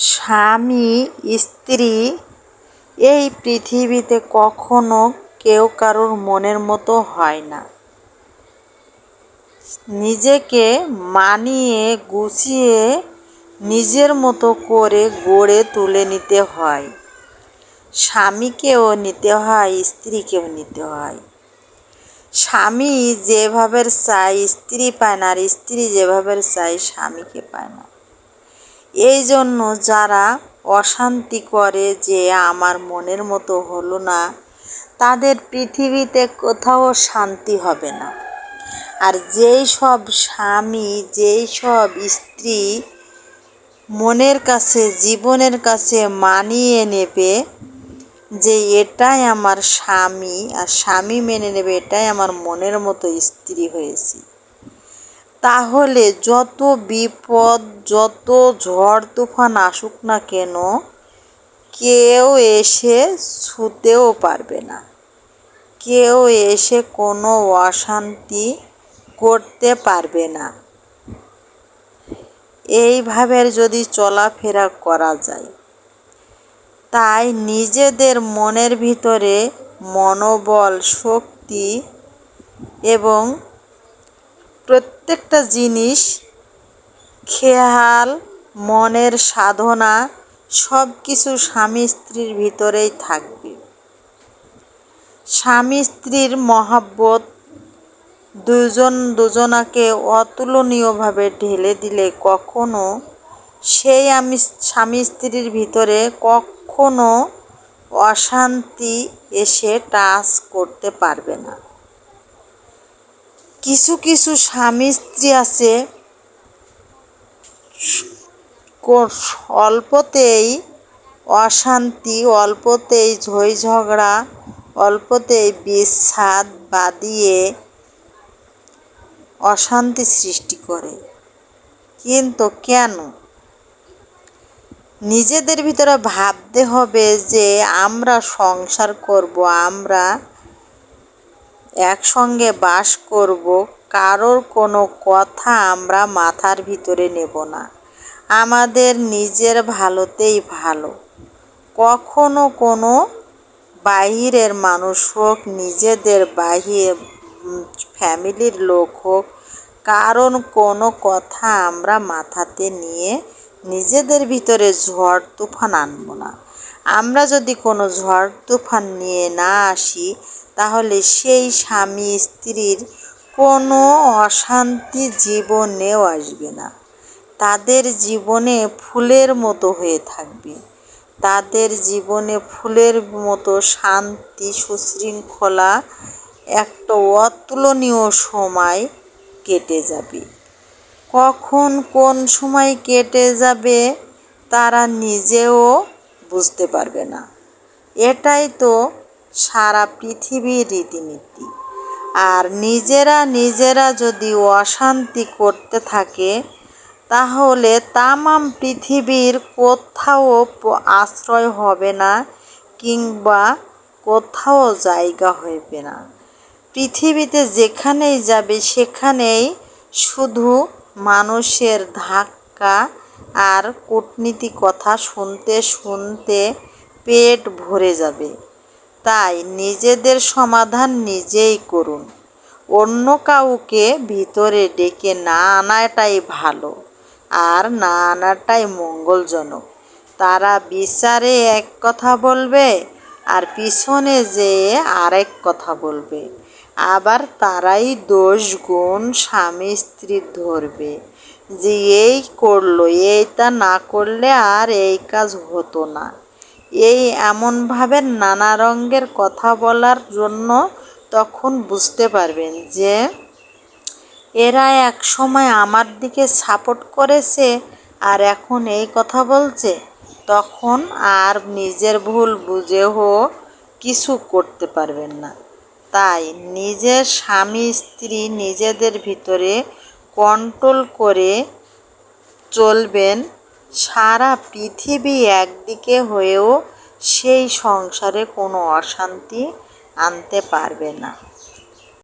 স্বামী, স্ত্রী, এই পৃথিবীতে কখনো কেউ কারোর মনের মতো হয় না। নিজেকে মানিয়ে, গুছিয়ে, নিজের মতো করে গড়ে তুলে নিতে হয়। স্বামীকেও নিতে হয়, স্ত্রীকেও নিতে হয়। স্বামী যেভাবে চায়, স্ত্রী পায় না, আর স্ত্রী যেভাবে চায়, স্বামীকে পায় না। এই জন্য যারা অশান্তি করে যে আমার মনের মতো হলো না, তাদের পৃথিবীতে কোথাও শান্তি হবে না। আর যেই সব স্বামী, যেই সব স্ত্রী মনের কাছে, জীবনের কাছে মানিয়ে নেবে যে এটাই আমার স্বামী, আর স্বামী মেনে নেবে এটাই আমার মনের মতো স্ত্রী হয়েছি। তাহলে যত বিপদ, যত ঝড় তুফান আসুক না কেন, কেউ এসে ছুতেও পারবে না। কেউ এসে কোনো অশান্তি করতে পারবে না। এইভাবে যদি চলাফেরা করা যায়, তাই নিজেদের মনের ভিতরে মনোবল, শক্তি এবং প্রত্যেকটা জিনিস, খেয়াল, মনের সাধনা সব কিছু স্বামী স্ত্রীর ভিতরেই থাকবে। স্বামী স্ত্রীর মহাব্বত দুজন দুজনাকে অতুলনীয়ভাবে ঢেলে দিলে কখনো সেই আমি স্বামী স্ত্রীর ভিতরে কখনো অশান্তি এসে টাচ করতে পারবে না। কিছু কিছু স্বামী স্ত্রী আছে অল্পতেই অশান্তি, অল্পতেই ঝই ঝগড়া অল্পতেই বিচ্ছাদ বাদিয়ে অশান্তি সৃষ্টি করে। কিন্তু কেন? নিজেদের ভিতরে ভাবতে হবে যে আমরা সংসার করব, আমরা একসঙ্গে বাস করব, কারোর কোনো কথা আমরা মাথার ভিতরে নেব না। আমাদের নিজের ভালোতেই ভালো। কখনো কোনো বাহিরের মানুষ হোক, নিজেদের বাহির ফ্যামিলির লোক হোক কারণ কোনো কথা আমরা মাথাতে নিয়ে নিজেদের ভিতরে ঝড় তুফান আনব না। আমরা যদি কোনো ঝড় তুফান নিয়ে না আসি তাহলে সেই স্বামী স্ত্রীর কোনো অশান্তি জীবনেও আসবে না। তাদের জীবনে ফুলের মতো হয়ে থাকবে। তাদের জীবনে ফুলের মতো শান্তি, সুশৃঙ্খলা, একটা অতুলনীয় সময় কেটে যাবে। কখন কোন সময় কেটে যাবে তারা নিজেও বুঝতে পারবে না। এটাই তো সারা পৃথিবীর রীতিনীতি। আর নিজেরা নিজেরা যদি অশান্তি করতে থাকে, তাহলে তামাম পৃথিবীর কোথাও আশ্রয় হবে না কিংবা কোথাও জায়গা হইবে না। পৃথিবীতে যেখানেই যাবে, সেখানেই শুধু মানুষের ধাক্কা আর কূটনীতি কথা শুনতে শুনতে পেট ভরে যাবে। তাই নিজেদের সমাধান নিজেই করুন। অন্য কাউকে ভিতরে ডেকে না আনাটাই ভালো, আর না আনাটাই মঙ্গলজনক। তারা বিচারে এক কথা বলবে, আর পিছনে যেয়ে আরেক কথা বলবে। আবার তারাই দোষ গুণ স্বামী স্ত্রী ধরবে। যে এই করল এইটা না করলে আর এই কাজ হতো না। এই এমনভাবে নানা রঙের কথা বলার জন্য তখন বুঝতে পারবেন যে এরা এক সময় আমার দিকে সাপোর্ট করেছে আর এখন এই কথা বলছে। তখন আর নিজের ভুল বুঝেও কিছু করতে পারবেন না। তাই নিজের স্বামী, স্ত্রী নিজেদের ভিতরে কন্ট্রোল করে চলবেন সারা পৃথিবী একদিকে হয়েও সেই সংসারে কোনো অশান্তি আনতে পারবে না।